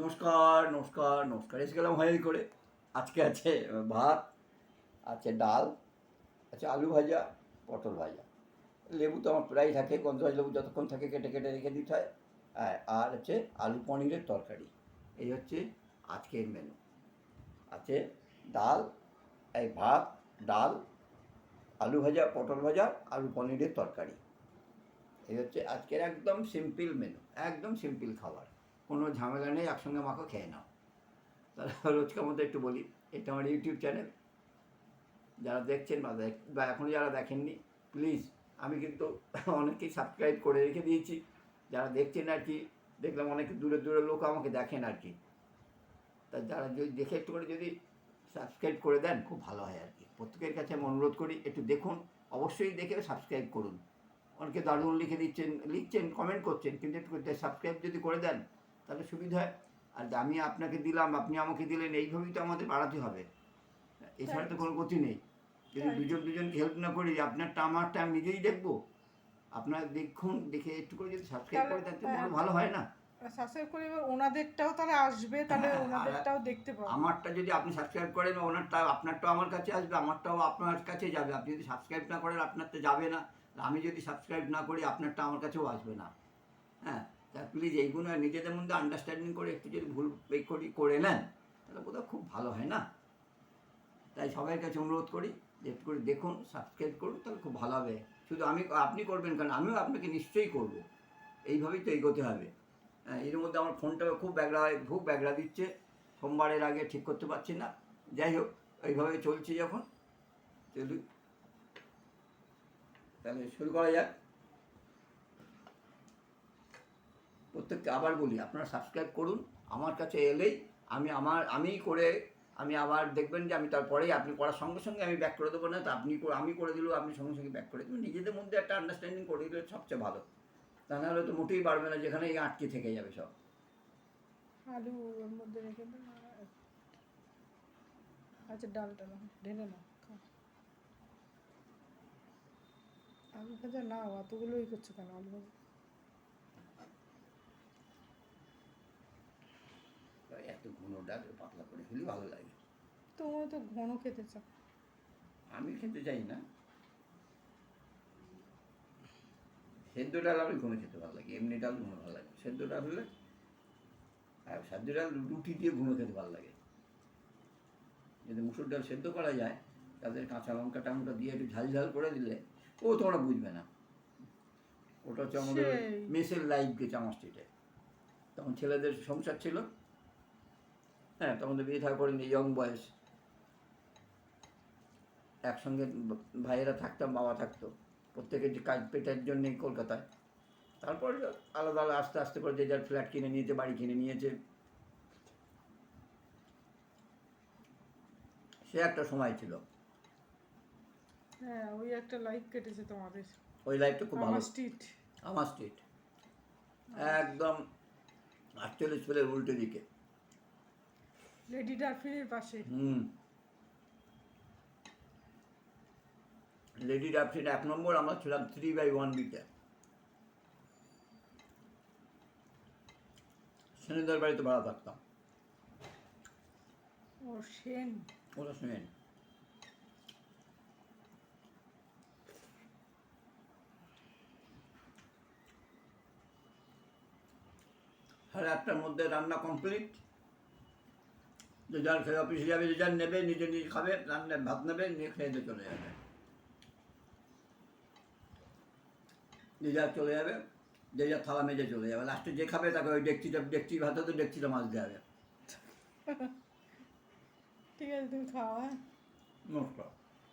নমস্কার নমস্কার নমস্কার। এসে গেলাম হয়ে করে। আজকে আছে ভাত, আছে ডাল, আছে আলু ভাজা, পটল ভাজা। লেবু তো আমার প্রায় থাকে, গন্ধরাজ লেবু যতক্ষণ থাকে কেটে কেটে রেখে দিতে হয়। আর হচ্ছে আলু পনিরের তরকারি। এই হচ্ছে আজকের মেনু আছে ডাল, এই ভাত, ডাল, আলু ভাজা, পটল ভাজা, আলু পনিরের তরকারি। এই হচ্ছে আজকের একদম সিম্পল মেনু একদম সিম্পল খাবার। কোনো ঝামেলা নেই, একসঙ্গে মাখো, খেয়ে নাও। তাহলে রোজকার মতো একটু বলি, এটা আমার ইউটিউব চ্যানেল যারা দেখছেন বা বা এখনও যারা দেখেননি প্লিজ আমি কিন্তু অনেকেই সাবস্ক্রাইব করে রেখে দিয়েছি। যারা দেখছেন আর কি, দেখলাম অনেক দূরে দূরে লোক আমাকে দেখেন আর কি। তা যারা যদি দেখে একটু করে যদি সাবস্ক্রাইব করে দেন, খুব ভালো হয় আর কি। প্রত্যেকের কাছে আমি অনুরোধ করি, একটু দেখুন, অবশ্যই দেখে সাবস্ক্রাইব করুন। অনেকে দারুণ লিখে দিচ্ছেন, লিখছেন কমেন্ট করছেন, কিন্তু একটু সাবস্ক্রাইব যদি করে দেন তাহলে সুবিধা হয়। আর আমি আপনাকে দিলাম আপনি আমাকে দিলেন এইভাবেই তো আমাদের বাড়াতে হবে। এছাড়া তো কোনো গতি নেই। যদি. দুজন দুজনকে হেল্প না করি আপনারটা আমারটা আমি নিজেই দেখব। আপনার দেখুন দেখে একটু করে যদি সাবস্ক্রাইব করে দেন তো তাহলে- ভালো হয় না। সাবস্ক্রাইব করে এবার ওনাদেরটাও তাহলে আসবে তাহলে হ্যাঁ, ওনাদেরটাও দেখতে পাবো। আমারটা যদি আপনি সাবস্ক্রাইব করেন ওনারটা আপনারটাও আমার কাছে আসবে আমারটাও আপনার কাছে যাবে। আপনি যদি সাবস্ক্রাইব না করেন আপনারটা যাবে না। আমি যদি সাবস্ক্রাইব না করি আপনারটা আমার কাছেও আসবে না। হ্যাঁ তা প্লিজ এইগুলো নিজেদের মধ্যে আন্ডারস্ট্যান্ডিং করে একটু যদি ভুল করি করে নেন তাহলে বোধহয় খুব ভালো হয় না? তাই সবার কাছে অনুরোধ করি যে একটু করে দেখুন সাবস্ক্রাইব করুন তাহলে খুব ভালো হবে। শুধু আমি আপনি করবেন কারণ আমিও আপনাকে নিশ্চয়ই করব। এইভাবেই তো এগোতে হবে। হ্যাঁ, এর মধ্যে আমার ফোনটা খুব ব্যাগড়া হয় খুব ব্যাগড়া দিচ্ছে। সোমবারের আগে ঠিক করতে পারছি না। যাই হোক এইভাবে চলছে যখন। তাহলে শুরু করা যাক। প্রত্যেককে আবার বলি, আপনারা সাবস্ক্রাইব করুন, আমার কাছে এলেই আমি আমার আমি করে, আমি আবার দেখবেন যে আমি তারপরেই আপনি করার সঙ্গে সঙ্গে আমি ব্যাক করে দেবো, না তো আপনি আমি করে দিলেও আপনি সঙ্গে সঙ্গে ব্যাক করে দেবেন। নিজেদের মধ্যে একটা আন্ডারস্ট্যান্ডিং করে দিলে সবচেয়ে ভালো। তা নাহলে তো মোটেই পারবে না, যেখানে এই আটকে থেকে যাবে সব। আলু আচ্ছা ডালটা ঢেলে আলু ভাজা নাও অতগুলোই করছ কেন? আলু ভাজা এত ঘন ডাল পাতলা করে খেলে ভালো লাগে। তোমরা তো ঘন খেতে চাও আমি খেতে চাই না। সেদ্ধ ডাল আমি ঘন খেতে ভালো লাগে এমনি ডাল ঘন ভালো লাগে। সেদ্ধ ডাল হলে আর সেদ্ধ ডাল রুটি দিয়ে ঘুনো খেতে ভালো লাগে। যদি মুসুর ডাল সেদ্ধ করা যায় তাদের কাঁচা লঙ্কা টামটা দিয়ে একটু ঝাল ঝাল করে দিলে ও তোমরা বুঝবে না। ওটা হচ্ছে আমাদের মেসের লাইফ গেছে আমার স্ট্রিটে তখন ছেলেদের সংসার ছিল হ্যাঁ তখন তো বিয়ে থাকা করেনি ইয়ং বয়স। একসঙ্গে ভাইয়েরা থাকতাম বাবা থাকতো। প্রত্যেকের যে কাজ পেটের জন্যে কলকাতায়। তারপর আলাদা আলাদা আস্তে আস্তে করে যে যার ফ্ল্যাট কিনে নিয়েছে বাড়ি কিনে নিয়েছে। সে একটা সময় ছিল। হ্যাঁ ওই একটা লাইক কেটেছে তোমাদের। ওই লাইফটা খুব ভালো। স্ট্রিট আমার স্ট্রিট একদম আটচল্লিশ ফেলের উল্টো দিকে। লেডি ডারফিনের পাশে। হুম। লেডি ডাবসিন এক নম্বর আমরা ছিলাম থ্রি বাই ওয়ান বিতে সেনেদার বাড়িতে ভাড়া থাকতাম। ও সেন। ওটা শুনেন সাড়ে আটটার মধ্যে রান্না কমপ্লিট যে যার খেয়ে অফিসে যাবে যে যার নেবে নিজে নিজে খাবে রান্না ভাত নেবে নিয়ে খেয়ে দিয়ে চলে যাবে যে যার চলে যাবে যে যার থালা মেজে চলে যাবে লাস্টে যে খাবে তাকে ওই ডেকচিটা ডেকচি ভাতে তো ডেকচিটা মাছ দেওয়া হবে ঠিক আছে তুমি খাও হ্যাঁ নমস্কার